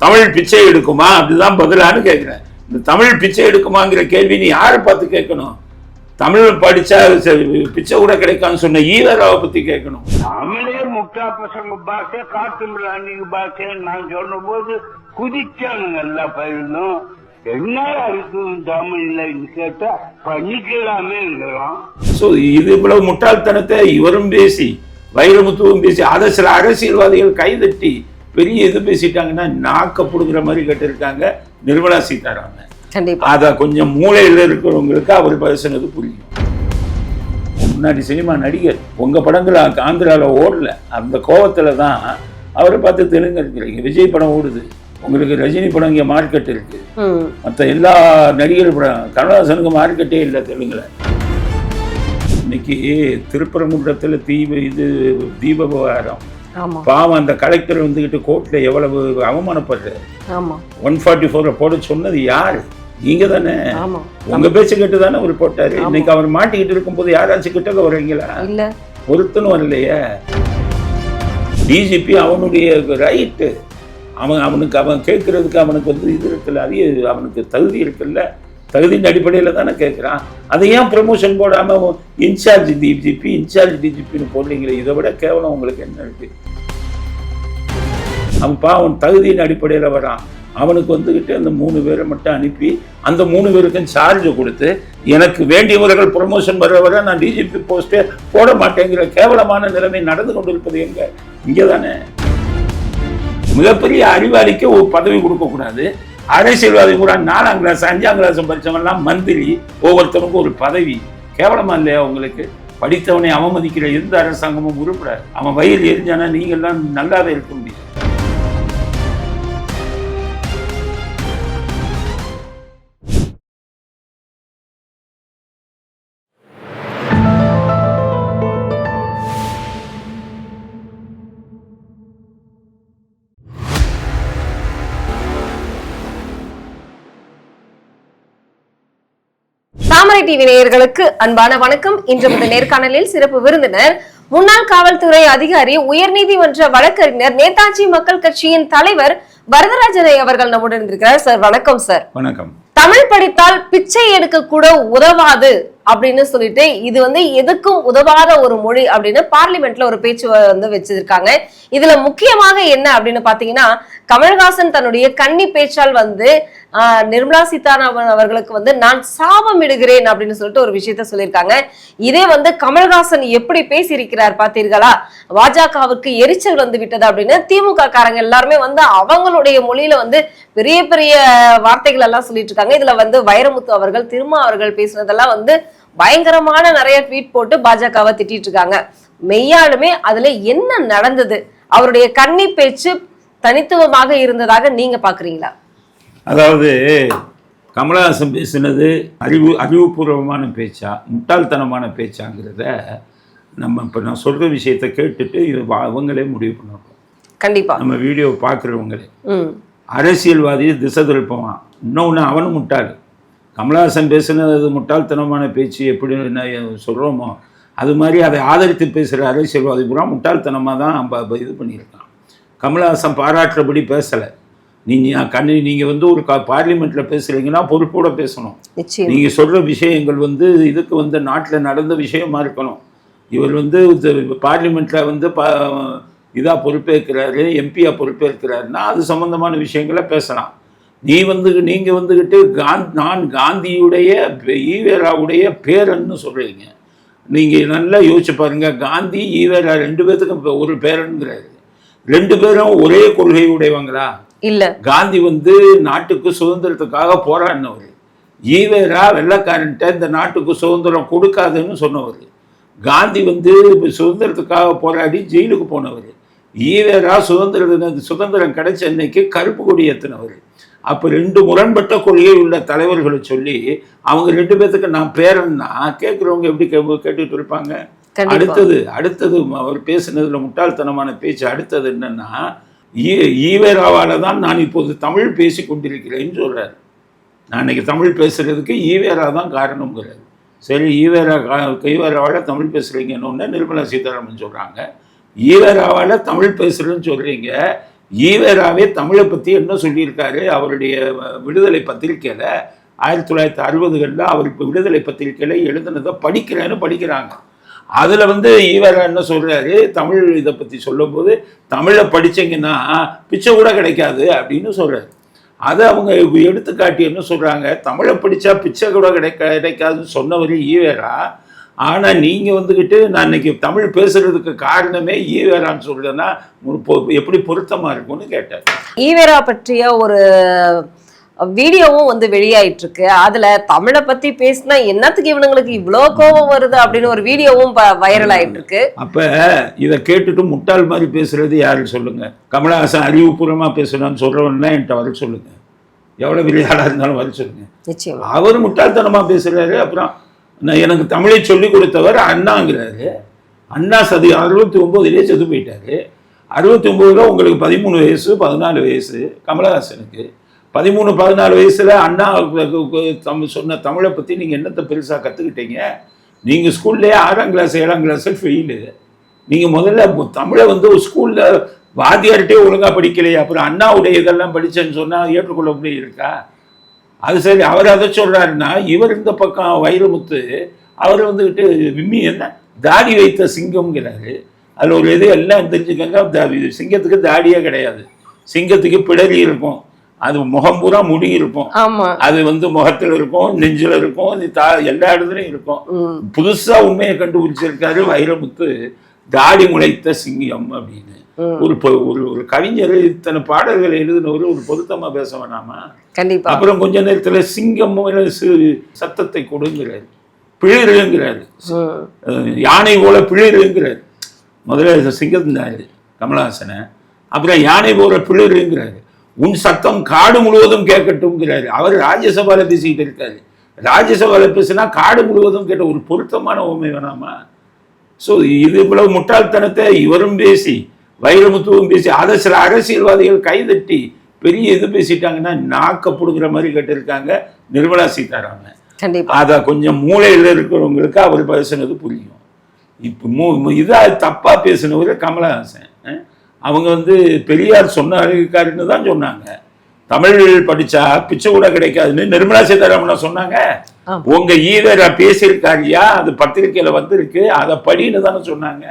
தமிழ் பிச்சை எடுக்குமா? அப்படிதான் பதிலான்னு கேட்குறேன் இந்த தமிழ் பிச்சை எடுக்குமாங்கிற கேள்வி நீ யாரை பார்த்து கேட்கணும்? தமிழ் படிச்சா பிச்சை கூட கிடைக்கான்னு சொன்ன ஈவராவை பத்தி கேட்கணும். தமிழே முட்டா பசங்க பாஷை காட்டு மிராண்டிங்க பாஷை நான் சொன்ன போது குதிச்சானுங்க எல்லா பயிருந்தும் என்ன இருக்கு தமிழ்ல கேட்டா பண்ணிக்கலாமேங்கிறான் ஸோ இது இவ்வளவு முட்டாள்தனத்தை இவரும் பேசி வைரமுத்துவும் பேசி அதை சில அரசியல்வாதிகள் கைதட்டி பெரிய இது பேசிட்டாங்கன்னா நாக்க புடுங்குற மாதிரி கேட்டிருக்காங்க நிர்மலா சீதாராமன். அதை கொஞ்சம் மூளையில் இருக்கிறவங்களுக்கு அவர் பேசுனது புரியும். முன்னாடி சினிமா நடிகர் உங்க படங்கள் ஆந்திராவில் ஓடல. அந்த கோவத்துல தான் அவரை பார்த்து தெலுங்கு இருக்கிறீங்க விஜய் படம் ஓடுது. உங்களுக்கு ரஜினி படம் இங்கே மார்க்கெட் இருக்கு. மற்ற எல்லா நடிகர் படம் கமலஹாசனுக்கு மார்க்கெட்டே இல்லை தெலுங்குல. இன்னைக்கு திருப்பரங்குன்றத்தில் தீப இது தீப விவகாரம். பாவம் அந்த கலெக்டர் வந்துக்கிட்டு கோர்ட்டில் எவ்வளவு அவமானப்படுறாரு ஆமா. ஒன் ஃபார்ட்டி ஃபோரை போட சொன்னது யாரு? நீங்க தானே. உங்க பேச்சு கேட்டு தானே அவர் போட்டாரு. இன்னைக்கு அவர் மாட்டிக்கிட்டு இருக்கும்போது யாராச்சும் கிட்டக்க வர்றீங்களா? இல்ல. ஒருத்தனும் வரலையே. டிஜிபி அவனுடைய ரைட்டு அவன் அவனுக்கு அவன் கேட்கறதுக்கு அவனுக்கு வந்து இது இருக்குல்ல அதிக அவனுக்கு தகுதி இருக்குல்ல. தகுதியின் அடிப்படையில் தானே கேட்குறான் அதை ஏன் ப்ரமோஷன் போடாமல் இன்சார்ஜ் டிஜிபி இன்சார்ஜ் டிஜிபின்னு போடுறீங்களே? இதை விட கேவலம் உங்களுக்கு என்ன இருக்கு? அவன் பாவன் தகுதியின் அடிப்படையில் வரான். அவனுக்கு வந்துக்கிட்டு அந்த மூணு பேரை மட்டும் அனுப்பி அந்த மூணு பேருக்கும் சார்ஜ் கொடுத்து எனக்கு வேண்டியவர்கள் ப்ரமோஷன் வர வர நான் டிஜிபி போஸ்ட்டே போட மாட்டேங்கிற கேவலமான நிலைமை நடந்து கொண்டிருப்பது எங்கே? இங்கே தானே மிகப்பெரிய அறிவாளிக்கு ஒரு பதவி கொடுக்கக்கூடாது. அரசியல்வாதி கூட நாலாம் கிளாஸ் அஞ்சாம் கிளாஸ் படித்தவன்லாம் மந்திரி ஒவ்வொருத்தருக்கும் ஒரு பதவி. கேவலமா இல்லையா உங்களுக்கு? படித்தவனை அவமதிக்கிற எந்த அரசாங்கமும் உருப்பட அவன் வயிறு எரிஞ்சானா நீங்கள்லாம் நல்லாவே இருக்க முடியும் டிவி நேயர்களுக்கு அன்பான வணக்கம். இன்று இந்த நேர்காணலில் சிறப்பு விருந்தினர் முன்னாள் காவல்துறை அதிகாரி உயர்நீதிமன்ற வழக்கறிஞர் நேதாஜி மக்கள் கட்சியின் தலைவர் வரதராஜனை அவர்கள் நம்முடன் இருக்கிறார் சார் வணக்கம் சார். வணக்கம். தமிழ் படித்தால் பிச்சை எடுக்க கூட உதவாது அப்படின்னு சொல்லிட்டு இது வந்து எதுக்கும் உதவாத ஒரு மொழி அப்படின்னு பார்லிமெண்ட்ல ஒரு பேச்சு வந்து வச்சிருக்காங்க. இதுல முக்கியமாக என்ன அப்படின்னு பாத்தீங்கன்னா கமல்ஹாசன் தன்னுடைய கன்னி பேச்சால் வந்து நிர்மலா சீதாராமன் அவர்களுக்கு வந்து நான் சாபம் இடுகிறேன் அப்படின்னு சொல்லிட்டு ஒரு விஷயத்த சொல்லியிருக்காங்க. இதே வந்து கமல்ஹாசன் எப்படி பேசியிருக்கிறார் பார்த்தீர்களா? பாஜகவுக்கு எரிச்சல் வந்து விட்டது அப்படின்னு திமுக காரங்க எல்லாருமே வந்து அவங்களுடைய மொழியில வந்து பெரிய பெரிய வார்த்தைகள் எல்லாம் சொல்லிட்டு இருக்காங்க. இதுல வந்து வைரமுத்து அவர்கள் திருமா அவர்கள் பேசுனதெல்லாம் வந்து பயங்கரமான நிறைய ட்வீட் போட்டு பாஜகவை திட்டிட்டு இருக்காங்க. மெய்யாலுமே அதுல என்ன நடந்தது? அவருடைய கன்னி பேச்சு தனித்துவமாக இருந்ததாக நீங்க பாக்குறீங்களா? அதாவது கமலஹாசன் பேசினது அறிவு அறிவுபூர்வமான பேச்சா முட்டாள்தனமான பேச்சாங்கிறத நம்ம இப்போ நான் சொல்கிற விஷயத்தை கேட்டுட்டு இது அவங்களே முடிவு பண்ணணும் கண்டிப்பா. நம்ம வீடியோ பார்க்குறவங்களே அரசியல்வாதி திசை திருப்பவான். இன்னொன்று அவனும் முட்டாள். கமலஹாசன் பேசுனது முட்டாள்தனமான பேச்சு எப்படி சொல்கிறோமோ அது மாதிரி அதை ஆதரித்து பேசுகிற அரசியல்வாதி பூரா முட்டாள்தனமாக தான் நம்ம இது பண்ணியிருக்கான். கமலஹாசன் பாராட்டுறபடி பேசலை. நீங்கள் கண்ணு நீங்கள் வந்து ஒரு கா பார்லிமெண்ட்டில் பேசுகிறீங்கன்னா பொறுப்போட பேசணும். நீங்கள் சொல்கிற விஷயங்கள் வந்து இதுக்கு வந்து நாட்டில் நடந்த விஷயமா இருக்கணும். இவர் வந்து பார்லிமெண்ட்டில் வந்து ப இதாக பொறுப்பேற்கிறாரு எம்பியாக பொறுப்பேற்கிறாருன்னா அது சம்மந்தமான விஷயங்களை பேசலாம். நீ வந்து நீங்கள் வந்துக்கிட்டு காந் நான் காந்தியுடைய ஈவேராவுடைய பேரன்னு சொல்கிறீங்க நீங்கள் நல்லா யோசிச்சு பாருங்க காந்தி ஈவேரா ரெண்டு பேர்த்துக்கும் ஒரு பேரன்கிறாரு. ரெண்டு பேரும் ஒரே கொள்கை உடையவங்களா? இல்ல. காந்தி வந்து நாட்டுக்கு சுதந்திரத்துக்காக போராடினவர். ஈவேரா வெள்ளைக்காரன்ட்ட இந்த நாட்டுக்கு சுதந்திரம் கொடுக்காதுன்னு சொன்னவர். காந்தி வந்து சுதந்திரத்துக்காக போராடி ஜெயிலுக்கு போனவர். ஈவேரா சுதந்திர தின- சுதந்திரம் கிடைச்ச அன்னைக்கு கருப்பு கொடி ஏற்றினவர் அப்போ ரெண்டு முரண்பட்ட கொள்கை உள்ள தலைவர்களை சொல்லி அவங்க ரெண்டு பேர்த்துக்கு நான் பேரன்னா கேட்குறவங்க எப்படி கேட்டுட்டு இருப்பாங்க? அடுத்தது அடுத்தது அவர் பேசுனதுல முட்டாள்தனமான பேச்சு அடுத்தது என்னன்னா ஈவேராவால் தான் நான் இப்போது தமிழ் பேசி கொண்டிருக்கிறேன்னு சொல்கிறார் நான் இன்னைக்கு தமிழ் பேசுகிறதுக்கு ஈவேரா தான் காரணங்கிறார் சரி ஈவேரா கா- ஈவேராவால தமிழ் பேசுகிறீங்கன்னு ஒன்று நிர்மலா சீதாராமன் சொல்கிறாங்க ஈவேராவால் தமிழ் பேசுகிறேன்னு சொல்கிறீங்க ஈவேராவே தமிழை பற்றி என்ன சொல்லியிருக்காரு? அவருடைய விடுதலை பத்திரிக்கையில் ஆயிரத்தி தொள்ளாயிரத்தி அறுபதுகளில் அவர் இப்போ விடுதலை பத்திரிக்கையில் எழுதுனதை படிக்கிறேன்னு படிக்கிறாங்க. அதில் வந்து ஈவேரா என்ன சொல்கிறாரு தமிழ் இதை பற்றி சொல்லும்போது தமிழை படித்தீங்கன்னா பிச்சை கூட கிடைக்காது அப்படின்னு சொல்கிறாரு அதை அவங்க எடுத்துக்காட்டி என்ன சொல்கிறாங்க தமிழை படித்தா பிச்சை கூட கிடைக்க கிடைக்காதுன்னு சொன்னவர் ஈவேரா. ஆனால் நீங்கள் வந்துக்கிட்டு நான் இன்னைக்கு தமிழ் பேசுறதுக்கு காரணமே ஈவேரான்னு சொல்கிறேன்னா எப்படி பொருத்தமாக இருக்கும்னு கேட்டேன். ஈவேரா பற்றிய ஒரு வீடியோவும் வந்து வெளியாயிட்டு இருக்கு அதுல தமிழை பத்தி பேசினா என்னத்துக்கு இவனுங்களுக்கு இவ்ளோ கோபம் வருது அப்படின்னு ஒரு வீடியோவும் வைரல் ஆயிட்டு இருக்கு அப்போ இதை கேட்டுட்டு முட்டாள் மாதிரி பேசுறது யாரு சொல்லுங்க? கமலஹாசன் அறிவுபூர்வமாக பேசணும்னு சொல்கிறவன்லாம் என்கிட்ட வர சொல்லுங்க. எவ்வளோ பெரிய ஆளாக இருந்தாலும் வர சொல்லுங்க. அவர் முட்டாள்தனமாக பேசுறாரு. அப்புறம் நான் எனக்கு தமிழை சொல்லி கொடுத்தவர் அண்ணாங்கிறாரு. அண்ணா சதி அறுபத்தி ஒம்போதுலேயே செத்து போயிட்டாரு. அறுபத்தி ஒம்போதுல உங்களுக்கு பதிமூணு வயசு பதினாலு வயசு கமலஹாசனுக்கு. பதிமூணு பதினாலு வயசுல அண்ணா தம் சொன்ன தமிழை பற்றி நீங்கள் என்னத்தை பெருசாக கற்றுக்கிட்டீங்க நீங்கள் ஸ்கூல்லேயே ஆறாம் கிளாஸ் ஏழாம் கிளாஸ் ஃபெயிலு நீங்கள் முதல்ல தமிழை வந்து ஸ்கூலில் வாத்தியார்கிட்டே ஒழுங்காக படிக்கலையே அப்புறம் அண்ணாவுடைய இதெல்லாம் படிச்சேன்னு சொன்னால் ஏற்றுக்கொள்ள முடியும் இருக்கா அது சரி அவர் அதை சொல்றாருன்னா இவர் இந்த பக்கம் வைரமுத்து அவர் வந்துக்கிட்டு விம்மி என்ன தாடி வைத்த சிங்கம்ங்கிறாரு அதில் ஒரு இது எல்லாம் தெரிஞ்சுக்கங்க சிங்கத்துக்கு தாடியே கிடையாது சிங்கத்துக்கு பிடரி இருக்கும் அது முகம் பூரா முடி இருக்கும். அது வந்து முகத்தில் இருக்கும் நெஞ்சில் இருக்கும் தா எல்லா இடத்துலையும் இருக்கும். புதுசா உண்மையை கண்டுபிடிச்சிருக்காரு வைரமுத்து தாடி முளைத்த சிங்கம் அப்படின்னு. ஒரு ஒரு ஒரு கவிஞர் இத்தனை பாடல்களை எழுதினவர் ஒரு பொருத்தமா பேச வேணாமா? கண்டிப்பா. அப்புறம் கொஞ்ச நேரத்துல சிங்கம் சத்தத்தை கொடுங்கிறாரு. பிளிருங்கிறாரு. யானை போல பிளிருங்கிறாரு. முதல்ல சிங்கம் இருந்தாரு கமலஹாசனை அப்புறம் யானை போல பிளிருங்கிறாரு. உன் சத்தம் காடு முழுவதும் கேட்கட்டும்ங்கிறாரு. அவர் ராஜ்யசபால பேசிக்கிட்டு இருக்காரு. ராஜ்யசபால பேசினா காடு முழுவதும் கேட்ட ஒரு பொருத்தமான உண்மை வேணாமா? ஸோ இது இவ்வளவு முட்டாள்தனத்தை இவரும் பேசி வைரமுத்துவும் பேசி அதை சில அரசியல்வாதிகள் கைதட்டி பெரிய இது பேசிட்டாங்கன்னா நாக்க புடுங்குற மாதிரி கேட்டிருக்காங்க நிர்மலா சீதாராமன். அதை கொஞ்சம் மூளையில் இருக்கிறவங்களுக்கு அவர் பேசுனது புரியும். இப்போ மூ இதாக தப்பாக பேசினவர் கமலஹாசன். அவங்க வந்து பெரியார் சொன்னாருக்காருன்னு தான் சொன்னாங்க. தமிழ் படிச்சா பிச்சை கூட கிடைக்காதுன்னு நிர்மலா சீதாராமனா சொன்னாங்க. உங்க ஈவரா பேசியிருக்காரியா? அது பத்திரிக்கையில வந்திருக்கு. அதை படின்னு தானே சொன்னாங்க.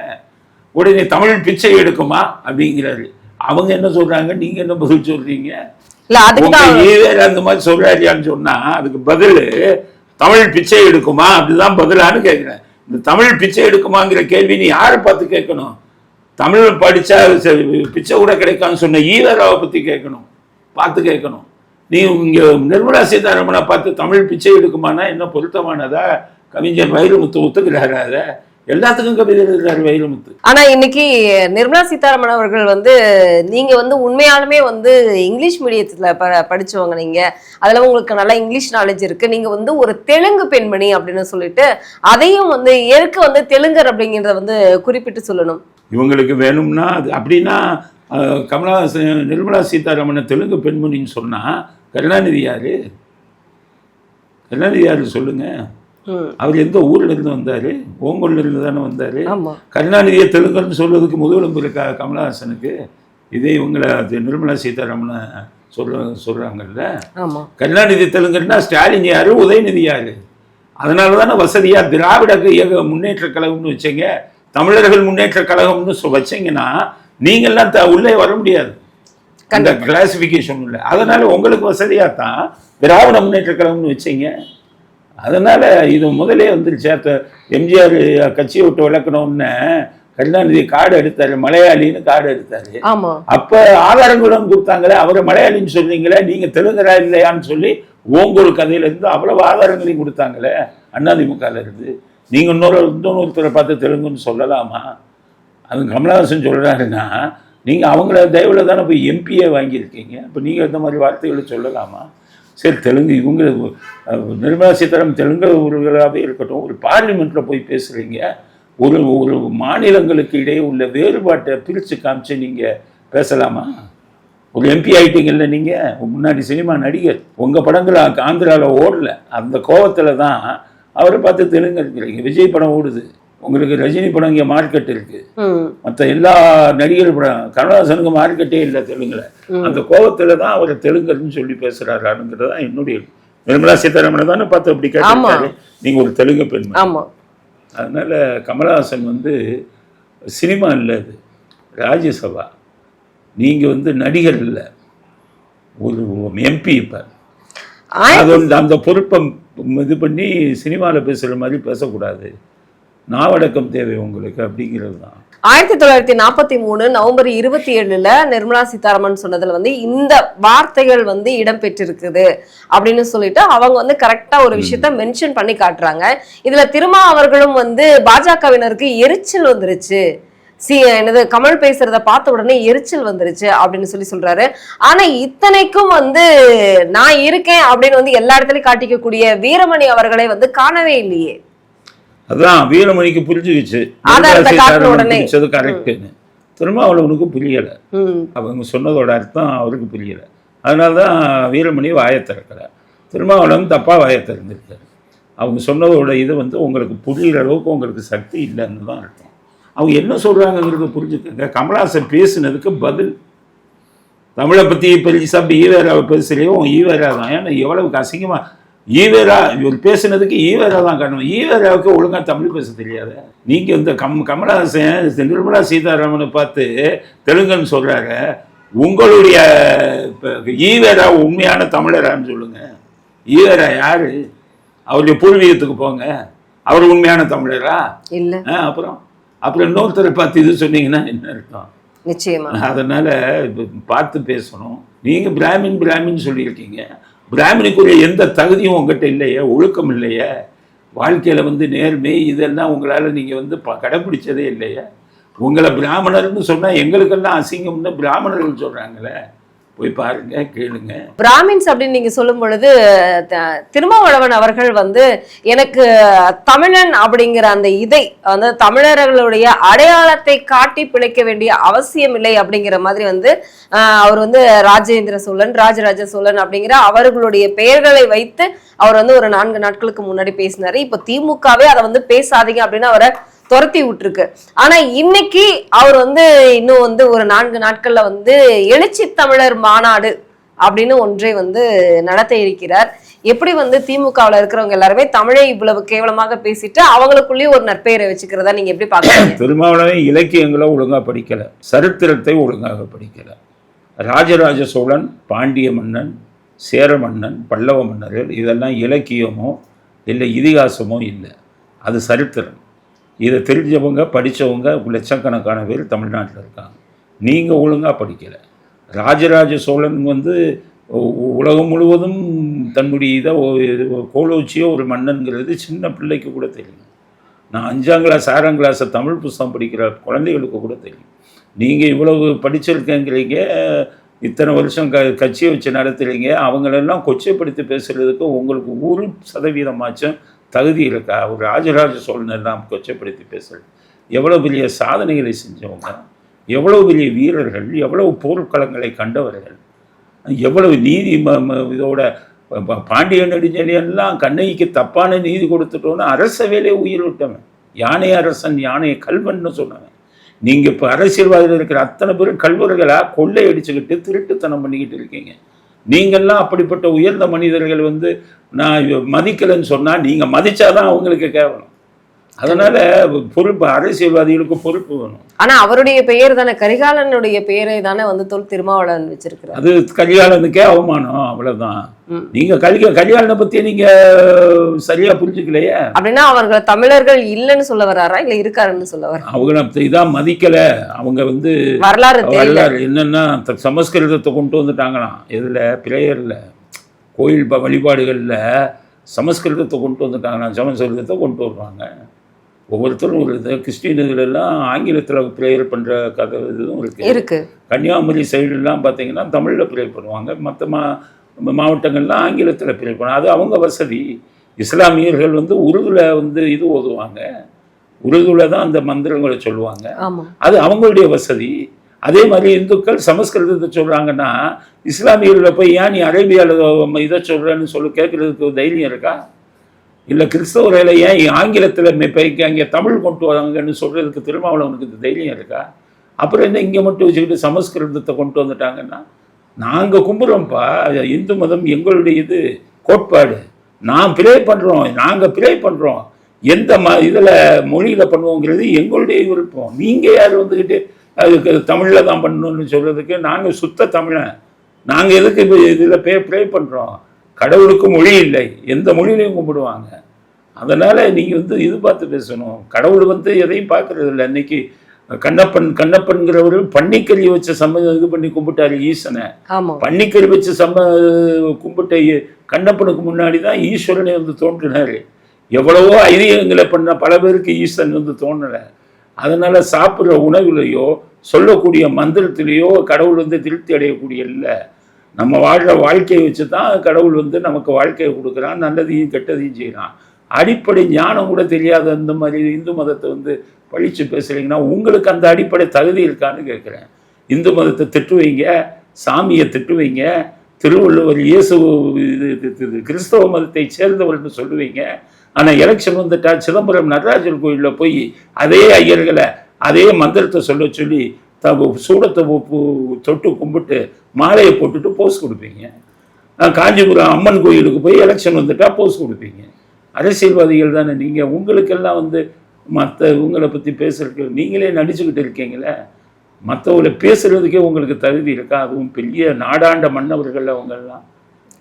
உடனே தமிழ் பிச்சை எடுக்குமா? அப்படிங்கிறாரு. அவங்க என்ன சொல்றாங்க? நீங்க என்ன பதில் சொல்றீங்க? உங்க அந்த மாதிரி சொல்றாரியான்னு சொன்னா அதுக்கு பதில் தமிழ் பிச்சை எடுக்குமா? அப்படிதான் பதிலான்னு கேட்கிறேன் இந்த தமிழ் பிச்சை எடுக்குமாங்கிற கேள்வி நீ யாரை பார்த்து கேட்கணும்? தமிழ் படித்தா பிச்சை கூட கிடைக்கான்னு சொன்ன ஈவராவை பற்றி கேட்கணும். பார்த்து கேட்கணும். நீ இங்கே நிர்மலா சீதாராமனை பார்த்து தமிழ் பிச்சை எடுக்குமானா என்ன பொருத்தமானதா? கவிஞர் வைரமுத்து ஒத்துக்கிறாரு அதை. எல்லாத்துக்கும் கவிதை எழுதுறாரு வைரமுத்து. ஆனா இன்னைக்கு நிர்மலா சீதாராமன் அவர்கள் வந்து நீங்க வந்து உண்மையாலுமே வந்து இங்கிலீஷ் மீடியத்துல ப- படிச்சவங்க நீங்க. அதுல உங்களுக்கு நல்லா இங்கிலீஷ் நாலேஜ் இருக்கு. நீங்க வந்து ஒரு தெலுங்கு பெண்மணி அப்படின்னு சொல்லிட்டு அதையும் வந்து எதுக்கு வந்து தெலுங்கர் அப்படிங்கிறத வந்து குறிப்பிட்டு சொல்லணும்? இவங்களுக்கு வேணும்னா அது அப்படின்னா கமலஹாசன் நிர்மலா சீதாராமனை தெலுங்கு பெண்மணின்னு சொன்னா கருணாநிதி யாரு? கருணாநிதி யாரு சொல்லுங்க. ம். அவர் எந்த ஊர்ல இருந்து வந்தாரு? ஓங்கோல்ல இருந்து தானே வந்தாரு? கருணாநிதியை தெலுங்குன்னு சொல்றதுக்கு முதுகெலும்பு இருக்கா கமலஹாசனுக்கு? இதே இவங்களை நிர்மலா சீதாராமனை சொல்ற சொல்றாங்கல்ல? கருணாநிதி தெலுங்குன்னா ஸ்டாலின் யாரு? உதயநிதி யாரு? அதனால தானே வசதியா திராவிட இயக்க முன்னேற்ற கழகம்னு வச்சீங்க. தமிழர்கள் முன்னேற்ற கழகம்னு வச்சீங்கன்னா நீங்கள்லாம் உள்ளே வர முடியாது. அந்த கிளாசிஃபிகேஷன் உள்ள. அதனால உங்களுக்கு வசதியா தான் திராவிட முன்னேற்ற கழகம்னு வச்சீங்க. அதனால இது முதலே வந்துருச்சு. அப்ப எம்ஜிஆர் கட்சியை விட்டு விளக்கணும்னு கருணாநிதி கார்டு எடுத்தாரு. மலையாளின்னு கார்டு எடுத்தாரு. ஆமா. அப்ப ஆதாரங்களும் கொடுத்தாங்களே. அவரை மலையாளின்னு சொன்னீங்களே. நீங்க தெலுங்கரா இல்லையான்னு சொல்லி ஓங்கோல் கதையில இருந்து அவ்வளவு ஆதாரங்களையும் கொடுத்தாங்களே. அதிமுகல இருந்து. நீங்க இன்னொரு இன்னொருத்தரை பார்த்து தெலுங்குன்னு சொல்லலாமா? அது கமலஹாசன் சொல்றாருன்னா நீங்க அவங்கள தயவுல தானே போய் எம்பியே வாங்கியிருக்கீங்க. அப்ப நீங்க இந்த மாதிரி வார்த்தைகளை சொல்லலாமா? சரி தெலுங்கு இவங்க நிர்மலா சீதாராமன் தெலுங்கு ஊர்களாகவே இருக்கட்டும் ஒரு பார்லிமெண்ட்டில் போய் பேசுகிறீங்க ஒரு ஒரு மாநிலங்களுக்கு இடையே உள்ள வேறுபாட்டை பிரித்து காமிச்சு நீங்கள் பேசலாமா? ஒரு எம்பி ஆகிட்டீங்கல்ல நீங்கள் முன்னாடி சினிமா நடிகர் உங்கள் படங்கள் ஆந்திராவில் ஓடல அந்த கோபத்தில் தான் அவரை பார்த்து தெலுங்கு இருக்கிறீங்க விஜய் படம் ஓடுது. உங்களுக்கு ரஜினி படம் இங்கே மார்க்கெட் இருக்கு. மற்ற எல்லா நடிகர் படம் கமலஹாசனுக்கு மார்க்கெட்டே இல்லை தெலுங்குல. அந்த கோபத்துல தான் அவர் தெலுங்குன்னு சொல்லி பேசுறாருங்கிறது தான் என்னுடைய நிர்மலா சீதாராமனை தானே பார்த்து அப்படி கேட்டிருக்காரு. நீங்க ஒரு தெலுங்கு பெண் அதனால கமலஹாசன் வந்து சினிமா இல்லை அது ராஜ்யசபா. நீங்க வந்து நடிகர் இல்லை. ஒரு எம்பி இப்போ. அது அந்த பொறுப்பை இது பண்ணி சினிமாவில் பேசுகிற மாதிரி பேசக்கூடாது. நாவடக்கம் தேவை உங்களுக்கு அப்படிங்கிறது தான். ஆயிரத்தி தொள்ளாயிரத்தி நாற்பத்தி மூணு நவம்பர் இருபத்தி ஏழுல நிர்மலா சீதாராமன் சொன்னதுல வந்து இந்த வார்த்தைகள் வந்து இடம்பெற்றிருக்குது அப்படின்னு சொல்லிட்டு அவங்க வந்து கரெக்டா ஒரு விஷயத்த மென்ஷன் பண்ணி காட்டுறாங்க. இதுல திருமா அவர்களும் வந்து பாஜகவினருக்கு எரிச்சல் வந்துருச்சு. சி என்னது கமல் பேசுறத பார்த்த உடனே எரிச்சல் வந்துருச்சு அப்படின்னு சொல்லி சொல்றாரு. ஆனா இத்தனைக்கும் வந்து நான் இருக்கேன் அப்படின்னு வந்து எல்லா இடத்துலயும் காட்டிக்கக்கூடிய வீரமணி அவர்களை வந்து காணவே இல்லையே. அதான் வீரமணிக்கு புரிஞ்சுக்கிச்சு. பிடிச்சது கரெக்டுன்னு திருமாவளவனுக்கு புரியலை. ம். அவங்க சொன்னதோட அர்த்தம் அவருக்கு புரியலை. அதனால தான் வீரமணி வாயை திறக்கலை. திருமாவளவன் தப்பாக வாயை திறந்திருக்காரு. அவங்க சொன்னதோட இது வந்து உங்களுக்கு புரிகிற அளவுக்கு உங்களுக்கு சக்தி இல்லைன்னு தான் அர்த்தம். அவங்க என்ன சொல்கிறாங்கங்கிறத புரிஞ்சுக்கங்க. கமலஹாசன் பேசுனதுக்கு பதில். தமிழை பற்றி பெருசாக ஈவேராவை பேசுலையும் ஈவேரா தான். ஏன்னா எவ்வளவுக்கு அசிங்கமாக ஈவேரா இவர் பேசுனதுக்கு ஈவேரா தான் காரணம். ஈவேராவுக்கு ஒழுங்காக தமிழ் பேச தெரியாத. நீங்கள் இந்த கம் கமலஹாசன் நிர்மலா சீதாராமனை பார்த்து தெலுங்குன்னு சொல்கிறாரு உங்களுடைய ஈவேரா உண்மையான தமிழரான்னு சொல்லுங்க. ஈவேரா யாரு? அவருடைய பூர்வீகத்துக்கு போங்க. அவர் உண்மையான தமிழரா? இல்ல. ஆ, அப்புறம் அப்புறம் இன்னொருத்தரை பார்த்து இது சொன்னீங்கன்னா என்ன அர்த்தம்? நிச்சயமா. அதனால பார்த்து பேசணும். நீங்க பிராமின் பிராமின் சொல்லியிருக்கீங்க. பிராமணிக்குரிய எந்த தகுதியும் உங்ககிட்ட இல்லையே ஒழுக்கம் இல்லையே. வாழ்க்கையில் வந்து நேர்மை இதெல்லாம் உங்களால் நீங்கள் வந்து ப- கடைப்பிடிச்சதே இல்லையே. உங்களை பிராமணர்னு சொன்னால் எங்களுக்கெல்லாம் அசிங்கம்னு பிராமணர்கள் சொல்கிறாங்களே போய் பாருங்க கேளுங்க. பிராமின்ஸ் அப்படின்னு நீங்க சொல்லும் பொழுது திருமாவளவன் அவர்கள் வந்து எனக்கு தமிழன் அப்படிங்கிற அந்த இதை வந்து தமிழர்களுடைய அடையாளத்தை காட்டி பிழைக்க வேண்டிய அவசியம் இல்லை அப்படிங்கிற மாதிரி வந்து ஆஹ், அவர் வந்து ராஜேந்திர சோழன் ராஜராஜ சோழன் அப்படிங்கிற அவர்களுடைய பெயர்களை வைத்து அவர் வந்து ஒரு நான்கு நாட்களுக்கு முன்னாடி பேசினாரு. இப்போ திமுகவே அதை வந்து பேசாதீங்க அப்படின்னு அவரை துரத்தி விட்டுருக்கு. ஆனா இன்னைக்கு அவர் வந்து இன்னும் வந்து ஒரு நான்கு நாட்கள்ல வந்து எழுச்சி தமிழர் மாநாடு அப்படின்னு ஒன்றை வந்து நடத்த இருக்கிறார். எப்படி வந்து திமுகவுல இருக்கிறவங்க எல்லாருமே தமிழை இவ்வளவு கேவலமாக பேசிட்டு அவங்களுக்குள்ளேயே ஒரு நற்பெயரை வச்சுக்கிறதா நீங்க எப்படி பாக்குறீங்க திருமாவளவன் இலக்கியங்களை ஒழுங்கா படிக்கல. சரித்திரத்தை ஒழுங்காக படிக்கல. ராஜராஜ சோழன் பாண்டிய மன்னன் சேர மன்னன் பல்லவ மன்னர்கள் இதெல்லாம் இலக்கியமோ இல்லை இதிகாசமோ இல்லை. அது சரித்திரம். இதை தெரிஞ்சவங்க படித்தவங்க லட்சக்கணக்கான பேர் தமிழ்நாட்டில் இருக்காங்க. நீங்கள் ஒழுங்காக படிக்கலை. ராஜராஜ சோழன் வந்து உலகம் முழுவதும் தன்னுடைய இதை கோலோச்சியோ ஒரு மன்னன்கிறது சின்ன பிள்ளைக்கு கூட தெரியும். நான் அஞ்சாம் கிளாஸ் ஆறாம் கிளாஸை தமிழ் புஸ்தகம் படிக்கிற குழந்தைகளுக்கு கூட தெரியும். நீங்கள் இவ்வளவு படிச்சிருக்கேங்கிறீங்க இத்தனை வருஷம் க கட்சியை வச்சு நடத்துகிறீங்க அவங்களெல்லாம் கொச்சைப்படுத்தி பேசுகிறதுக்கு உங்களுக்கு ஒரு சதவீதமாச்சும் தகுதி இருக்கா? ஒரு ராஜராஜ சோழன் நாம் கொச்சப்படுத்தி பேசுகிறேன் எவ்வளோ பெரிய சாதனைகளை செஞ்சவங்க எவ்வளோ பெரிய வீரர்கள் எவ்வளவு போர்க்களங்களை கண்டவர்கள் எவ்வளவு நீதி ம- ம- இதோட ப- பாண்டிய நெடுஞ்செழியெல்லாம் கண்ணகிக்கு தப்பான நீதி கொடுத்துட்டோன்னு வேலையை உயிர் விட்டவன். யானை அரசன் யானை கல்வன்னு சொன்னவன். நீங்கள் இப்போ அரசியல்வாதிகள் இருக்கிற அத்தனை பேரும் கல்வர்களாக கொள்ளை அடிச்சுக்கிட்டு திருட்டுத்தனம் பண்ணிக்கிட்டு இருக்கீங்க. நீங்கள்லாம் அப்படிப்பட்ட உயர்ந்த மனிதர்கள் வந்து நான் மதிக்கலைன்னு சொன்னா நீங்க மதிச்சாதான் அவங்களுக்கு கேவலம். அதனால பொறுப்பு அரசியல்வாதிகளுக்கு பொறுப்பு வேணும். ஆனா அவருடைய பெயர் தானே கரிகாலனுடைய பெயரை தானே வந்து தொல் திருமாவளவன் வச்சிருக்கிறார். அது கல்யாணத்துக்கே அவமானம் அவ்வளவுதான். நீங்க கல்ய கல்யாணத்தை பத்தி நீங்க சரியா புரிஞ்சுக்கலையே. அப்படின்னா அவர்கள் தமிழர்கள் இல்லைன்னு சொல்ல வர்றாரா இல்ல இருக்காருன்னு சொல்ல வர்றாரா அவங்கள இதான் மதிக்கல. அவங்க வந்து வரலாறு வரலாறு என்னன்னா சமஸ்கிருதத்தை கொண்டு வந்துட்டாங்களாம். இதுல பிரேயர்ல கோயில் ப- வழிபாடுகள்ல சமஸ்கிருதத்தை கொண்டு வந்துட்டாங்களாம் சமஸ்கிருதத்தை கொண்டு வருவாங்க ஒவ்வொருத்தரும் ஒரு இது கிறிஸ்டின் இதுலெல்லாம் ஆங்கிலத்தில் ப்ரேயர் பண்ணுற கதை இதுவும் இருக்கு. இருக்கு. கன்னியாகுமரி சைடுலாம் பார்த்தீங்கன்னா தமிழில் ப்ரே பண்ணுவாங்க. மற்ற மா மாவட்டங்கள்லாம் ஆங்கிலத்தில் ப்ரே பண்ணுவாங்க. அது அவங்க வசதி. இஸ்லாமியர்கள் வந்து உருதுல வந்து இது ஓதுவாங்க. உருதுல தான் அந்த மந்திரங்களை சொல்லுவாங்க. அது அவங்களுடைய வசதி. அதே மாதிரி இந்துக்கள் சமஸ்கிருதத்தை சொல்கிறாங்கன்னா இஸ்லாமியர்களை போய் ஏன் நீ அரேபியாவில் இதை சொல்கிறேன்னு சொல்லி கேட்குறதுக்கு தைரியம் இருக்கா? இல்லை கிறிஸ்தவர்களை ஏன் ஆங்கிலத்தில் இப்போ அங்கே தமிழ் கொண்டு வராங்கன்னு சொல்கிறதுக்கு திருமாவளவனுக்கு இந்த தைரியம் இருக்கா? அப்புறம் என்ன இங்கே மட்டும் வச்சுக்கிட்டு சமஸ்கிருதத்தை கொண்டு வந்துட்டாங்கன்னா? நாங்கள் கும்பிட்றோம்ப்பா இந்து மதம் எங்களுடைய இது கோட்பாடு. நான் ப்ரே பண்ணுறோம் நாங்கள் ப்ரே பண்ணுறோம் எந்த ம இதில் மொழியில் பண்ணுவோங்கிறது எங்களுடைய விருப்பம். நீங்கள் யார் வந்துக்கிட்டு அதுக்கு தமிழில் தான் பண்ணணும்னு சொல்கிறதுக்கு நாங்கள் சுத்த தமிழன். நாங்கள் எதுக்கு இப்போ இதில் பே ப்ரே பண்ணுறோம் கடவுளுக்கு மொழி இல்லை. எந்த மொழியிலையும் கும்பிடுவாங்க. அதனால் நீங்கள் வந்து இது பார்த்து பேசணும். கடவுள் வந்து எதையும் பார்க்கறது இல்லை. இன்னைக்கு கண்ணப்பன் கண்ணப்பன்கிறவர் பன்னிக்கறி வச்ச சம்ம இது பண்ணி கும்பிட்டாரு ஈசனை. பன்னிக்கறி வச்சு சம்ம கும்பிட்ட கண்ணப்பனுக்கு முன்னாடி தான் ஈஸ்வரனை வந்து தோன்றினாரு. எவ்வளவோ ஐதீகங்களை பண்ண பல பேருக்கு ஈஸ்வரன் வந்து தோணலை. அதனால சாப்பிட்ற உணவுலையோ சொல்லக்கூடிய மந்திரத்திலேயோ கடவுள் வந்து திருப்தி அடையக்கூடிய இல்லை. நம்ம வாழ்கிற வாழ்க்கையை வச்சு தான் கடவுள் வந்து நமக்கு வாழ்க்கையை கொடுக்குறான் நல்லதையும் கெட்டதையும் செய்கிறான் அடிப்படை ஞானம் கூட தெரியாத அந்த மாதிரி இந்து மதத்தை வந்து பழிச்சு பேசுறீங்கன்னா உங்களுக்கு அந்த அடிப்படை தகுதி இருக்கான்னு கேட்குறேன் இந்து மதத்தை திட்டுவீங்க சாமியை திட்டுவீங்க திருவள்ளுவர் இயேசு இது இது கிறிஸ்தவ மதத்தை சேர்ந்தவர்னு சொல்லுவீங்க. ஆனால் எலெக்ஷன் வந்துட்டா சிதம்பரம் நடராஜர் கோயிலில் போய் அதே ஐயர்களை அதே மந்திரத்தை சொல்ல சொல்லி த சூடத்தை தொட்டு கும்பிட்டு மாலையை போட்டுட்டு போஸ் கொடுப்பீங்க. நான் காஞ்சிபுரம் அம்மன் கோயிலுக்கு போய் எலெக்ஷன் வந்துட்டா போஸ் கொடுப்பீங்க. அரசியல்வாதிகள் தானே நீங்கள் உங்களுக்கெல்லாம் வந்து மற்ற உங்களை பற்றி பேசுறதுக்கு நீங்களே நடிச்சுக்கிட்டு இருக்கீங்களே. மற்றவங்களை பேசுறதுக்கே உங்களுக்கு தகுதி இருக்கா? அதுவும் பெரிய நாடாண்ட மன்னவர்கள் அவங்கெல்லாம்.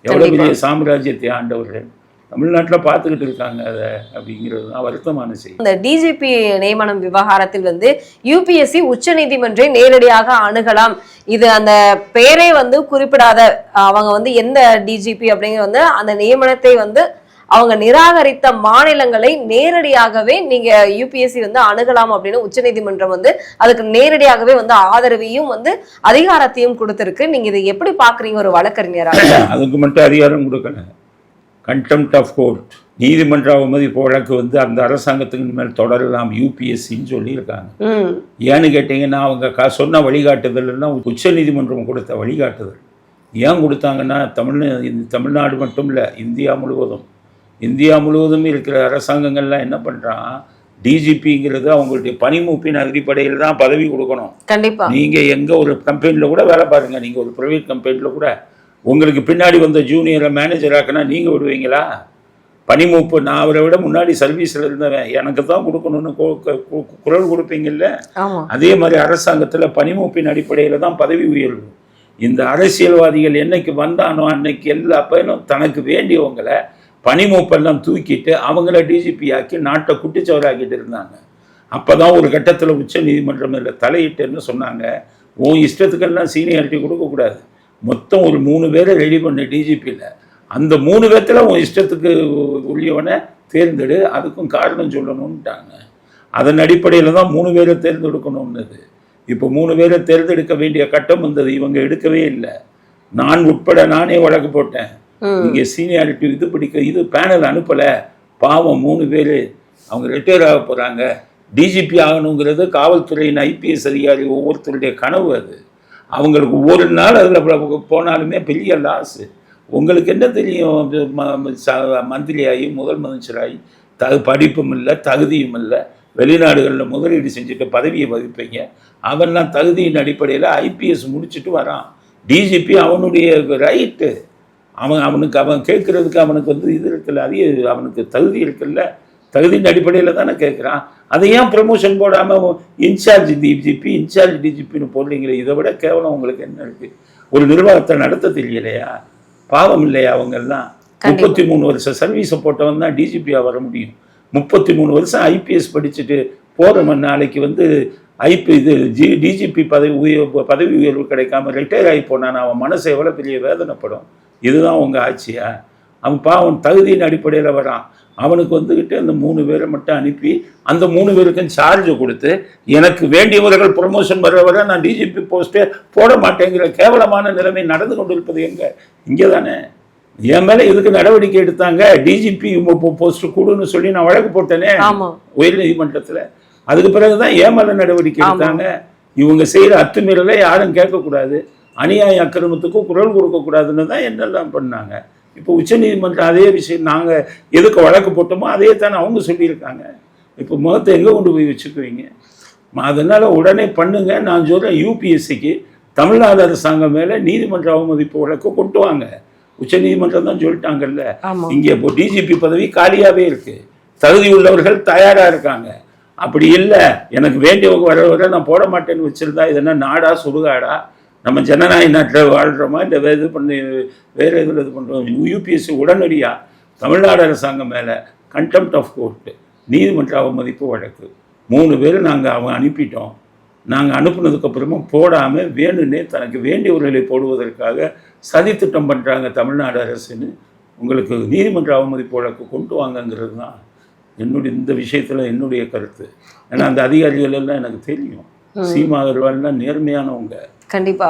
எவ்வளோ. பெரிய சாம்ராஜ்யத்தை ஆண்டவர்கள். தமிழ்நாட்டில் பார்த்துக்கிட்டு இருக்காங்க அதை அப்படிங்கிறது தான் வருத்தமான செய்தி. இந்த டிஜிபி நியமனம் விவகாரத்தில் வந்து யூபிஎஸ்சி உச்சநீதிமன்றை நேரடியாக அணுகலாம். இது அந்த பெயரே வந்து குறிப்பிடாத அவங்க வந்து எந்த டிஜிபி அப்படிங்கிற வந்து அந்த நியமனத்தை வந்து அவங்க நிராகரித்த மாநிலங்களை நேரடியாகவே நீங்க யூபிஎஸ்சி வந்து அணுகலாம் அப்படின்னு உச்சநீதிமன்றம் வந்து அதுக்கு நேரடியாகவே வந்து ஆதரவையும் வந்து அதிகாரத்தையும் கொடுத்திருக்கு. நீங்க இதை எப்படி பாக்குறீங்க ஒரு வழக்கறிஞராக அதுக்கு மட்டும் அதிகாரம் கொடுக்கல. கண்டெம்ட் ஆஃப் கோர்ட் நீதிமன்ற அவமதிப்பு வழக்கு வந்து அந்த அரசாங்கத்துக்கு மேல் தொடரலாம். யூபிஎஸ்சின்னு சொல்லியிருக்காங்க. ஏன்னு கேட்டிங்கன்னா அவங்க க சொன்ன வழிகாட்டுதல் எல்லாம் உச்ச நீதிமன்றம் கொடுத்த வழிகாட்டுதல். ஏன் கொடுத்தாங்கன்னா தமிழ் தமிழ்நாடு மட்டும் இல்லை இந்தியா முழுவதும். இந்தியா முழுவதும் இருக்கிற அரசாங்கங்கள்லாம் என்ன பண்ணுறான் டிஜிபிங்கிறது அவங்களுடைய பணிமூப்பின் அடிப்படையில் தான் பதவி கொடுக்கணும். கண்டிப்பா. நீங்கள் எங்கே ஒரு கம்பெனியில் கூட வேலை பாருங்கள் நீங்கள் ஒரு ப்ரைவேட் கம்பெனியில் கூட உங்களுக்கு பின்னாடி வந்த ஜூனியரை மேனேஜர் ஆக்கினா நீங்கள் விடுவீங்களா? பணிமூப்பு நான் அவரை விட முன்னாடி சர்வீஸில் இருந்தவன். எனக்கு தான் கொடுக்கணும்னு குரல் கொடுப்பீங்கல்ல? அதே மாதிரி அரசாங்கத்தில் பணிமூப்பின் அடிப்படையில் தான் பதவி உயர்வு. இந்த அரசியல்வாதிகள் என்னைக்கு வந்தானோ அன்னைக்கு எல்லா பையனும் தனக்கு வேண்டியவங்களை பணிமூப்பெல்லாம் தூக்கிட்டு அவங்கள டிஜிபி ஆக்கி நாட்டை குட்டிச்சவராக்கிட்டு இருந்தாங்க. அப்போ தான் ஒரு கட்டத்தில் உச்ச நீதிமன்றம் இதில் தலையிட்டுன்னு சொன்னாங்க. உன் இஷ்டத்துக்கெல்லாம் சீனியாரிட்டி கொடுக்கக்கூடாது மொத்தம் ஒரு மூணு பேரை ரெடி பண்ண டிஜிபியில் அந்த மூணு பேர்த்தில் உன் இஷ்டத்துக்கு உரியவனை தேர்ந்தெடு அதுக்கும் காரணம் சொல்லணும்ட்டாங்க. அதன் அடிப்படையில் தான் மூணு பேரை தேர்ந்தெடுக்கணும்னது. இப்போ மூணு பேரை தேர்ந்தெடுக்க வேண்டிய கட்டம் வந்தது இவங்க எடுக்கவே இல்லை. நான் உட்பட நானே வழக்கு போட்டேன். ம். இங்கே சீனியாரிட்டி இது பிடிக்க இது பேனல் அனுப்பலை. பாவம் மூணு பேர் அவங்க ரிட்டையர் ஆக போகிறாங்க டிஜிபி ஆகணுங்கிறது காவல்துறையின் ஐபிஎஸ் அதிகாரி ஒவ்வொருத்தருடைய கனவு அது. அவங்களுக்கு ஒரு நாள் அதில் போனாலுமே பெரிய லாஸு உங்களுக்கு என்ன தெரியும்? மந்திரியாகி முதல் முதலமைச்சராகி தகு படிப்பும் இல்லை தகுதியும் இல்லை. வெளிநாடுகளில் முதலீடு செஞ்சுட்டு பதவியை வகிப்பீங்க. அவன்லாம் தகுதியின் அடிப்படையில் ஐபிஎஸ் முடிச்சுட்டு வரான். டிஜிபி அவனுடைய ரைட்டு அவன் அவனுக்கு அவன் கேட்குறதுக்கு அவனுக்கு வந்து இது இருக்குல்ல அது அவனுக்கு தகுதி இருக்குல்ல. தகுதியின் அடிப்படையில் தானே கேட்குறான் அதை ஏன் ப்ரமோஷன் போடாமல் இன்சார்ஜ் டிஜிபி இன்சார்ஜ் டிஜிபின்னு போடுறீங்களே? இதை விட கேவலம் உங்களுக்கு என்ன இருக்குது ஒரு நிர்வாகத்தை நடத்த தெரியலையா பாவம் இல்லையா அவங்கெல்லாம். முப்பத்தி மூணு வருஷம் சர்வீஸை போட்டவன் தான் டிஜிபியாக வர முடியும். முப்பத்தி மூணு வருஷம் ஐபிஎஸ் படிச்சுட்டு போகிறவன் நாளைக்கு வந்து ஐபி இது ஜி டிஜிபி பதவி உயர்வு பதவி உயர்வு கிடைக்காம ரிட்டையர் ஆகி போனான் அவன் மனசு எவ்வளோ பெரிய வேதனைப்படும். இதுதான் உங்கள் ஆட்சியா? அவன் பாவம் தகுதியின் அடிப்படையில் வரான். அவனுக்கு வந்துக்கிட்டு அந்த மூணு பேரை மட்டும் அனுப்பி அந்த மூணு பேருக்கும் சார்ஜ் கொடுத்து எனக்கு வேண்டியவர்கள் ப்ரொமோஷன் வர வர நான் டிஜிபி போஸ்ட்டே போட மாட்டேங்கிற கேவலமான நிலைமை நடந்து கொண்டிருப்பது எங்கே? இங்கே தானே என் மேலே இதுக்கு நடவடிக்கை எடுத்தாங்க? டிஜிபி போஸ்ட் கொடுன்னு சொல்லி நான் வழக்கு போட்டேனே. ஆமா. உயர் நீதிமன்றத்தில் அதுக்கு பிறகுதான் ஏமால நடவடிக்கை ஆமா. எடுத்தாங்க. இவங்க செய்கிற அத்துமீறலை யாரும் கேட்கக்கூடாது. அநியாய அக்கிரமத்துக்கும் குரல் கொடுக்கக்கூடாதுன்னு தான் என்னெல்லாம் பண்ணாங்க. இப்போ உச்சநீதிமன்றம் அதே விஷயம் நாங்கள் எதுக்கு வழக்கு போட்டோமோ அதே தானே அவங்க சொல்லியிருக்காங்க. இப்போ முகத்தை எங்கே கொண்டு போய் வச்சுக்குவீங்க? அதனால உடனே பண்ணுங்க நான் சொல்கிறேன் யூபிஎஸ்சிக்கு தமிழ்நாடு அரசாங்கம் மேலே நீதிமன்ற அவமதிப்பு வழக்கு கொண்டு வாங்க. உச்சநீதிமன்றம் தான் சொல்லிட்டாங்கல்ல. இங்கே இப்போ டிஜிபி பதவி காலியாகவே இருக்கு. தகுதி உள்ளவர்கள் தயாராக இருக்காங்க. அப்படி இல்லை எனக்கு வேண்டியவங்க வர வர நான் போட மாட்டேன்னு வச்சிருந்தா இது என்ன நாடா சுடுகாடா? நம்ம ஜனநாயக நாட்டில் வாழ்கிறோமா இல்லை வேறு இது பண்ணி வேறு இதில் இது பண்ணுறோம் யூபிஎஸ்சி உடனடியாக தமிழ்நாடு அரசாங்கம் மேலே கண்டெம்ட் ஆஃப் கோர்ட்டு நீதிமன்ற அவமதிப்பு வழக்கு. மூணு பேர் நாங்கள் அவன் அனுப்பிட்டோம். நாங்கள் அனுப்புனதுக்கப்புறமும் போடாமல் வேணும்னே தனக்கு வேண்டியவர்களை போடுவதற்காக சதித்திட்டம் பண்ணுறாங்க தமிழ்நாடு அரசுன்னு உங்களுக்கு நீதிமன்ற அவமதிப்பு வழக்கு கொண்டு வாங்கங்கிறது தான் என்னுடைய இந்த விஷயத்தில் என்னுடைய கருத்து. ஏன்னா அந்த அதிகாரிகள் எல்லாம் எனக்கு தெரியும். சீமா அகர்வால்லாம் நேர்மையானவங்க. கண்டிப்பா.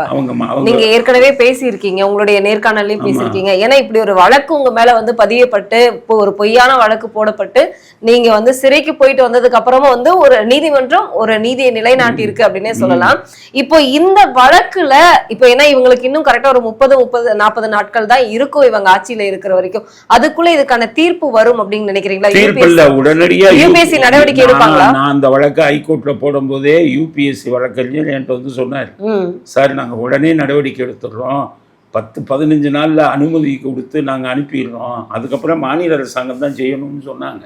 நீங்க ஏற்கனவே பேசியிருக்கீங்க உங்களுடைய நேர்காணல்லையும் பேசியிருக்கீங்க. ஏன்னா இப்படி ஒரு வழக்கு உங்க மேல வந்து பதியப்பட்டு இப்போ ஒரு பொய்யான வழக்கு போடப்பட்டு நீங்க வந்து சிறைக்கு போயிட்டு வந்ததுக்கு அப்புறமா வந்து ஒரு நீதிமன்றம் ஒரு நீதியை நிலைநாட்டி இருக்கு அப்படின்னே சொல்லலாம். இப்போ இந்த வழக்குல இப்போ ஏன்னா இவங்களுக்கு இன்னும் கரெக்டா ஒரு முப்பது முப்பது நாற்பது நாட்கள் தான் இருக்கும் இவங்க ஆட்சியில இருக்கிற வரைக்கும். அதுக்குள்ள இதுக்கான தீர்ப்பு வரும் அப்படின்னு நினைக்கிறீங்களா? உடனடியா UPSC நடவடிக்கை எடுப்பாங்களா? நான் அந்த வழக்கு ஹைகோர்ட்ல போடும்போதே யூபிஎஸ்சி வழக்கறிஞர் என்கிட்ட வந்து சொன்னார். சார் நாங்கள் உடனே நடவடிக்கை எடுத்துடுறோம். பத்து பதினஞ்சு நாளில் அனுமதி கொடுத்து நாங்கள் அனுப்பிடுறோம். அதுக்கப்புறம் மாநில அரசாங்கம் தான் செய்யணும்னு சொன்னாங்க.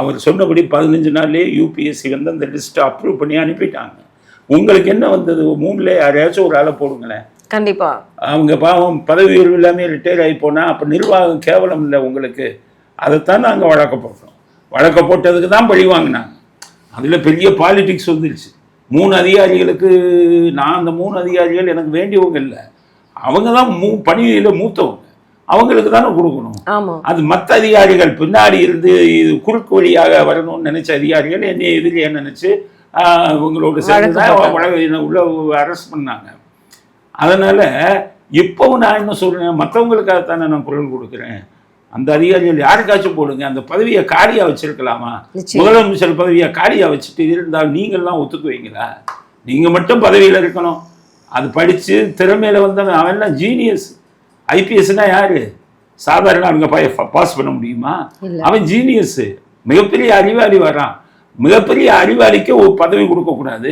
அவர் சொன்னபடி பதினஞ்சு நாள்லேயே யூபிஎஸ்சி வந்து அந்த லிஸ்ட்டை அப்ரூவ் பண்ணி அனுப்பிட்டாங்க. உங்களுக்கு என்ன வந்தது? மூணுல யாரையாச்சும் ஒரு ஆளை போடுங்களேன். கண்டிப்பா. அவங்க பாவம் பதவி உயர்வு இல்லாமல் ரிட்டையர் ஆகி போனால் அப்போ நிர்வாகம் கேவலம் இல்லை உங்களுக்கு. அதைத்தான் நாங்கள் வழக்க போட்டோம் வழக்க போட்டதுக்கு தான் பழி வாங்கினாங்க. அதில் பெரிய பாலிடிக்ஸ் வந்துருச்சு. மூணு அதிகாரிகளுக்கு நான் அந்த மூணு அதிகாரிகள் எனக்கு வேண்டியவங்க இல்லை. அவங்க தான் மூ பணியில் மூத்தவங்க. அவங்களுக்கு தானே கொடுக்கணும். அது மற்ற அதிகாரிகள் பின்னாடி இருந்து இது குறுக்கு வழியாக வரணும்னு நினைச்ச அதிகாரிகள் என்னை எதிரியா நினைச்சு இவங்களோட சேர்ந்து தான் உள்ள அரெஸ்ட் பண்ணாங்க. அதனால இப்போவும் நான் என்ன சொல்றேன் மற்றவங்களுக்காகத்தானே நான் குரல் கொடுக்குறேன். அந்த அதிகாரிகள் யாருக்காச்சும் போடுங்க அந்த பதவியை காலியா வச்சிருக்கலாமா? முதலமைச்சர் பதவியை காலியா வச்சுட்டு இருந்தால் நீங்கள்லாம் ஒத்துக்குவீங்களா? நீங்க மட்டும் பதவியில் இருக்கணும். அது படிச்சு திறமையில வந்தவன் அவன்லாம் ஜீனியஸ் ஐபிஎஸ்னா யாரு? சாதாரண அவங்க பாஸ் பண்ண முடியுமா. அவன் ஜீனியஸ் மிகப்பெரிய அறிவாளி வரான். மிகப்பெரிய அறிவாளிக்கு ஒரு பதவி கொடுக்கக்கூடாது.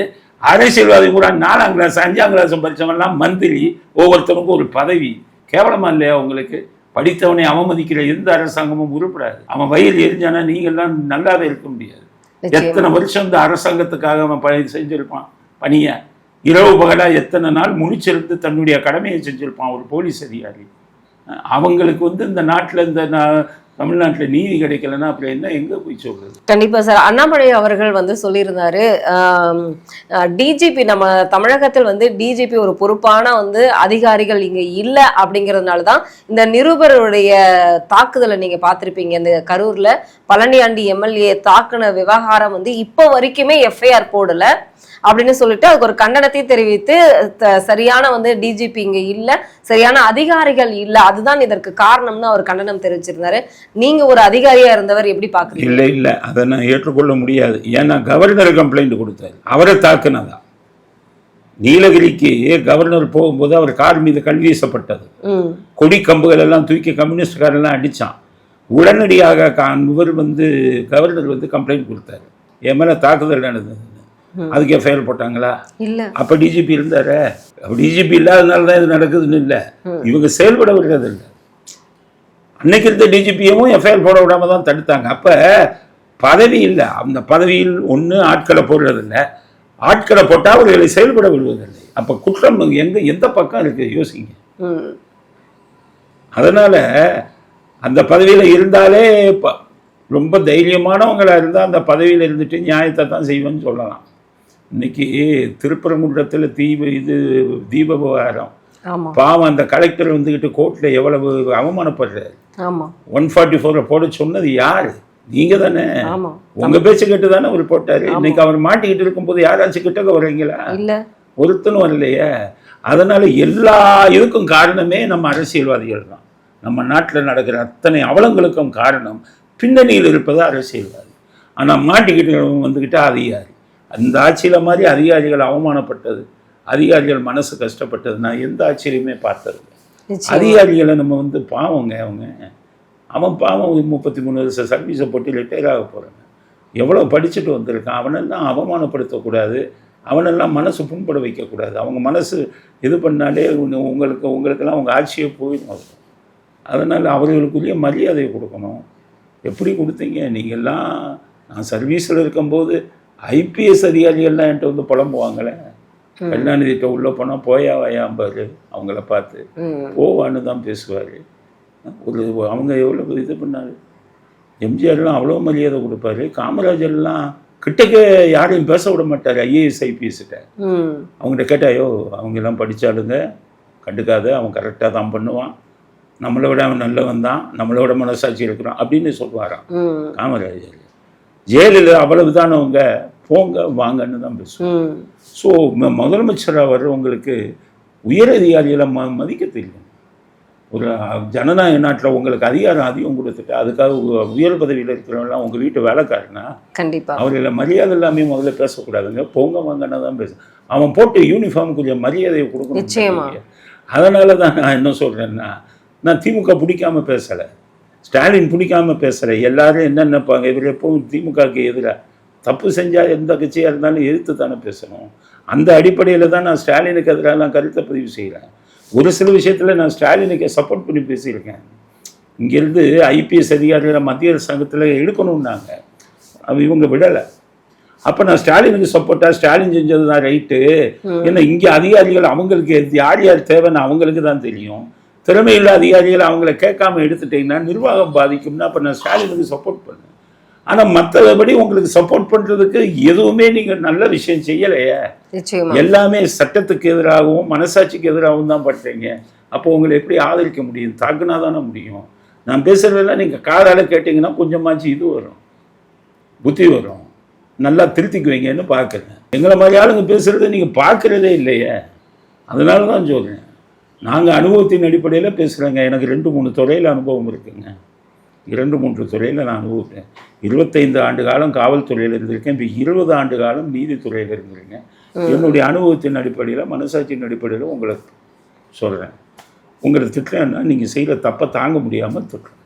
அரசியல்வாதி கூட நாலாம் கிளாஸ் அஞ்சாம் கிளாஸ் படித்தவன்லாம் மந்திரி ஒவ்வொருத்தருக்கும் ஒரு பதவி. கேவலமா இல்லையா உங்களுக்கு? படித்தவனை அவமதிக்கிற எந்த அரசாங்கமும் உருப்படாது. அவன் வயிறு எரிஞ்சானா நீங்கள்லாம் நல்லாவே இருக்க முடியாது. எத்தனை வருஷம் இந்த அரசாங்கத்துக்காக அவன் பணி செஞ்சிருப்பான்? பணியை. இரவு பகலா எத்தனை நாள் முழிச்சிருந்து தன்னுடைய கடமையை செஞ்சிருப்பான் ஒரு போலீஸ் அதிகாரி. அவங்களுக்கு வந்து இந்த நாட்டில் இந்த தமிழ்நாட்டில் நீதி கிடைக்கலன்னா அப்படி என்ன? எங்கே போய் சொல்றது? கண்டிப்பாக சார். அண்ணாமலை அவர்கள் வந்து சொல்லியிருந்தாரு டிஜிபி நம்ம தமிழகத்தில் வந்து டிஜிபி ஒரு பொறுப்பான வந்து அதிகாரிகள் இங்கே இல்லை அப்படிங்கறதுனால தான் இந்த நிருபருடைய தாக்குதலை நீங்கள் பார்த்துருப்பீங்க. இந்த கரூரில் பழனியாண்டி எம்எல்ஏ தாக்குன விவகாரம் வந்து இப்போ வரைக்குமே எஃப்ஐஆர் போடல. அப்படின்னு சொல்லிட்டு அதுக்கு ஒரு கண்டனத்தையும் தெரிவித்து சரியான வந்து டிஜிபி இங்க இல்ல சரியான அதிகாரிகள் இல்ல அதுதான் இதற்கு காரணம்னு அவர் கண்டனம் தெரிவிச்சிருந்தாரு. நீங்க ஒரு அதிகாரியா இருந்தவர் எப்படி பாக்குறீங்க? இல்லை இல்லை அதை நான் ஏற்றுக்கொள்ள முடியாது. ஏன்னா கவர்னர் கம்ப்ளைண்ட் கொடுத்தாரு. அவரை தாக்குனதா? நீலகிரிக்கு கவர்னர் போகும்போது அவர் கார் மீது கல் வீசப்பட்டது. கொடி கம்புகள் எல்லாம் தூக்கி கம்யூனிஸ்ட்காரெல்லாம் அடிச்சான். உடனடியாக இவர் வந்து கவர்னர் வந்து கம்ப்ளைண்ட் கொடுத்தாரு. என் மேலே தாக்குதல் நடந்ததுன்னு ம். அதுக்கு எஃப்ஐஆர் போட்டாங்களா? இல்ல. அப்போ டிஜிபி இருந்தாரு? டிஜிபி இல்லாதனால தான் இது நடக்குதுன்னு இல்லை. இவங்க செயல்பட விடுறது இல்லை. அன்னைக்கு இருந்த டிஜிபியவும் எஃப்ஐஆர் போட விடாம தான் தடுத்தாங்க. அப்போ பதவி இல்லை. அந்த பதவியில் ஒன்று ஆட்களை போடுறதில்ல ஆட்களை போட்டால் அவர்களை செயல்பட விடுவதில்லை அப்போ குற்றம் எங்க எந்த பக்கம் இருக்கு? யோசிங்க. அதனால அந்த பதவியில் இருந்தாலே ரொம்ப தைரியமானவங்களா இருந்தால் அந்த பதவியில் இருந்துட்டு நியாயத்தை தான் செய்வேன்னு சொல்லலாம். இன்னைக்கு திருப்பரங்குன்றத்தில் தீப இது தீப விவகாரம். பாவம் அந்த கலெக்டர் வந்துக்கிட்டு கோர்ட்டில் எவ்வளவு அவமானப்படுறாரு. ஒன் ஃபார்ட்டி ஃபோரை போட சொன்னது யாரு? நீங்க தானே. உங்க பேச்சு கேட்டு தானே அவர் போட்டாரு. இன்னைக்கு அவர் மாட்டிக்கிட்டு இருக்கும்போது யாராச்சும் கிட்டக்க வர்றீங்களா? இல்ல. ஒருத்தனும் வரலையே. அதனால எல்லா இதுக்கும் காரணமே நம்ம அரசியல்வாதிகள் தான். நம்ம நாட்டில் நடக்கிற அத்தனை அவலங்களுக்கும் காரணம் பின்னணியில் இருப்பது அரசியல்வாதி. ஆனால் மாட்டிக்கிட்டு வந்துக்கிட்டு அதிகாரி அந்த ஆட்சியில் மாதிரி அதிகாரிகள் அவமானப்பட்டது. அதிகாரிகள் மனசு கஷ்டப்பட்டது. நான் எந்த ஆட்சியிலையுமே பார்த்தது. அதிகாரிகளை நம்ம வந்து பாவங்க அவங்க. அவன் பாவம் முப்பத்தி மூணு வருஷம் சர்வீஸை போட்டு ரிட்டையர் ஆக போகிறாங்க எவ்வளோ படிச்சுட்டு வந்திருக்கான். அவனெல்லாம் அவமானப்படுத்தக்கூடாது. அவனெல்லாம் மனசு புண்பட வைக்கக்கூடாது. அவங்க மனசு இது பண்ணாலே உங்களுக்கு உங்களுக்கெல்லாம் அவங்க ஆட்சியே போயிடும் அது. அதனால் அவர்களுக்குரிய மரியாதையை கொடுக்கணும். எப்படி கொடுத்தீங்க? நீங்கள்லாம் நான் சர்வீஸில் இருக்கும்போது ஐபிஎஸ் அதிகாரிகள்லாம் என்கிட்ட வந்து புலம்புவாங்களே. கருணாநிதிட்ட உள்ளே போனால் போயா வாயாம்பாரு அவங்கள பார்த்து. போவான்னு தான் பேசுவார். ஒரு அவங்க எவ்வளோ இது பண்ணாரு? எம்ஜிஆர்லாம் அவ்வளோ மரியாதை கொடுப்பாரு. காமராஜர்லாம் கிட்டக்க யாரையும் பேச விட மாட்டார் ஐஏஎஸ் ஐபிஎஸ்கிட்ட. அவங்ககிட்ட கேட்டாயோ அவங்க எல்லாம் படித்தாளுங்க கண்டுக்காத அவன் கரெக்டாக தான் பண்ணுவான். நம்மளை விட அவன் நல்லவன் தான் நம்மளை விட மனசாட்சி இருக்கிறான் அப்படின்னு சொல்லுவாராம். காமராஜர். ஜெயலலிதா அவ்வளவுதானவங்க? போங்க வாங்கன்னு தான் பேசுவாங்க. ம். ஸோ முதலமைச்சராக வர்றவங்களுக்கு உயர் அதிகாரிகளை ம மதிக்க தெரியும் ஒரு ஜனநாயக நாட்டில் உங்களுக்கு அதிகாரம் அதிகம் கொடுத்துட்டு அதுக்காக உயர் பதவியில் இருக்கிறவங்களாம் உங்கள் வீட்டு வேலைக்காரனா? கண்டிப்பா. அவர்களை மரியாதை எல்லாமே முதல்ல பேசக்கூடாதுங்க. போங்க வாங்கன்னா தான் பேச அவன் போட்டு யூனிஃபார்முக்குரிய மரியாதையை கொடுக்கணும். அதனால தான் நான் என்ன சொல்கிறேன்னா நான் திமுக பிடிக்காம பேசலை. ஸ்டாலின் பிடிக்காம பேசலை. எல்லாரும் என்ன நினைப்பாங்க? இவர் எப்பவும் திமுகவுக்கு எதிராக தப்பு செஞ்சால் எந்த கட்சியாக இருந்தாலும் எதிர்த்து தானே பேசணும். அந்த அடிப்படையில் தான் நான் ஸ்டாலினுக்கு எதிராக நான் கருத்தை பதிவு செய்கிறேன் ஒரு சில விஷயத்தில் நான் ஸ்டாலினுக்கு சப்போர்ட் பண்ணி பேசியிருக்கேன். இங்கேருந்து ஐபிஎஸ் அதிகாரிகளை மத்திய சங்கத்தில் எடுக்கணும்னாங்க. இவங்க விடலை. அப்போ நான் ஸ்டாலினுக்கு சப்போர்ட்டா ஸ்டாலின் செஞ்சது தான் ரைட்டு ஏன்னா இங்கே அதிகாரிகள் அவங்களுக்கு யார் யார் தேவைன்னு அவங்களுக்கு தான் தெரியும். திறமையுள்ள அதிகாரிகள் அவங்கள கேட்காம எடுத்துட்டீங்கன்னா நிர்வாகம் பாதிக்கும்னா அப்போ நான் ஸ்டாலினுக்கு சப்போர்ட் பண்ணேன். ஆனால் மற்றபடி உங்களுக்கு சப்போர்ட் பண்ணுறதுக்கு எதுவுமே நீங்கள் நல்ல விஷயம் செய்யலையே. எல்லாமே சட்டத்துக்கு எதிராகவும் மனசாட்சிக்கு எதிராகவும் தான் பண்றீங்க. அப்போ உங்களை எப்படி ஆதரிக்க முடியும்? தாக்குனா தானே முடியும். நான் பேசுறதெல்லாம் நீங்கள் காதால கேட்டிங்கன்னா கொஞ்சமாச்சு இது வரும். புத்தி வரும். நல்லா திருத்திக்குவீங்கன்னு பார்க்குறேன். எங்களை மாதிரி ஆளுங்க பேசுகிறத நீங்கள் பார்க்குறதே இல்லையே. அதனால தான் சொல்கிறேன் நாங்கள் அனுபவத்தின் அடிப்படையில் பேசுகிறேங்க எனக்கு ரெண்டு மூணு துறையில் அனுபவம் இருக்குங்க. இரண்டு மூன்று துறையில் நான் அனுபவிப்பேன் இருபத்தைந்து ஆண்டு காலம் காவல்துறையில் இருந்திருக்கேன். இப்போ இருபது ஆண்டு காலம் நீதித்துறையில் இருந்திருக்கேன். என்னுடைய அனுபவத்தின் அடிப்படையில் மனசாட்சியின் அடிப்படையில் உங்களுக்கு சொல்கிறேன் உங்களை திட்டுறேன்னா நீங்கள் செய்கிற தப்பை தாங்க முடியாமல் திட்டுறேன்.